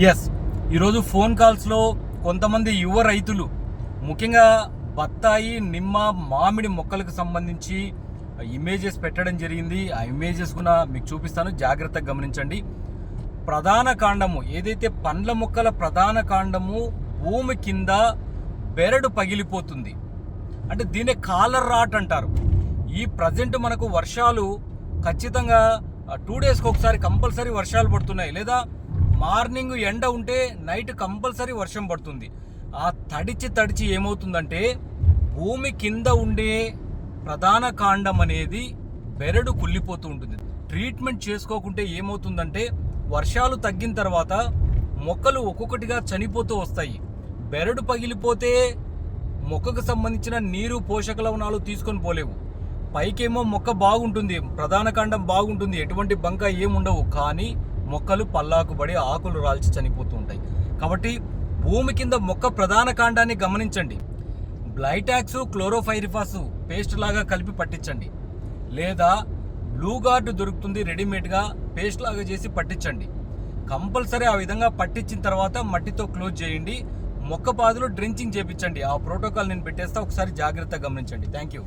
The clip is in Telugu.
ఎస్ ఈరోజు ఫోన్ కాల్స్లో కొంతమంది యువ రైతులు ముఖ్యంగా బత్తాయి నిమ్మ మామిడి మొక్కలకు సంబంధించి ఇమేజెస్ పెట్టడం జరిగింది. ఆ ఇమేజెస్ కూడా మీకు చూపిస్తాను. జాగ్రత్తగా గమనించండి. ప్రధాన కాండము ఏదైతే పండ్ల మొక్కల ప్రధాన కాండము భూమి కింద బెరడు పగిలిపోతుంది. అంటే దీన్ని కాలర్ రాట్ అంటారు. ఈ ప్రజెంట్ మనకు వర్షాలు ఖచ్చితంగా టూ డేస్కి ఒకసారి కంపల్సరీ వర్షాలు పడుతున్నాయి. లేదా మార్నింగ్ ఎండ ఉంటే నైట్ కంపల్సరీ వర్షం పడుతుంది. ఆ తడిచి తడిచి ఏమవుతుందంటే భూమి కింద ఉండే ప్రధాన కాండం అనేది బెరడు కుళ్ళిపోతూ ఉంటుంది. ట్రీట్మెంట్ చేసుకోకుంటే ఏమవుతుందంటే వర్షాలు తగ్గిన తర్వాత మొక్కలు ఒక్కొక్కటిగా చనిపోతూ వస్తాయి. బెరడు పగిలిపోతే మొక్కకు సంబంధించిన నీరు పోషక లవణాలు తీసుకొని పోలేవు. పైకేమో మొక్క బాగుంటుంది ప్రధాన కాండం బాగుంటుంది ఎటువంటి బంక ఏముండవు. కానీ మొక్కలు పల్లాకుబడి ఆకులు రాల్చి చనిపోతూ ఉంటాయి. కాబట్టి భూమి కింద మొక్క ప్రధాన కాండాన్ని గమనించండి. బ్లైటాక్స్ క్లోరోఫైరిఫాస్ పేస్ట్ లాగా కలిపి పట్టించండి. లేదా బ్లూ గార్డ్ దొరుకుతుంది రెడీమేడ్గా పేస్ట్ లాగా చేసి పట్టించండి. కంపల్సరీ ఆ విధంగా పట్టించిన తర్వాత మట్టితో క్లోజ్ చేయండి. మొక్క పాదులో డ్రింకింగ్ చేపించండి. ఆ ప్రోటోకాల్ నేను పెట్టేస్తా. ఒకసారి జాగ్రత్తగా గమనించండి. Thank you.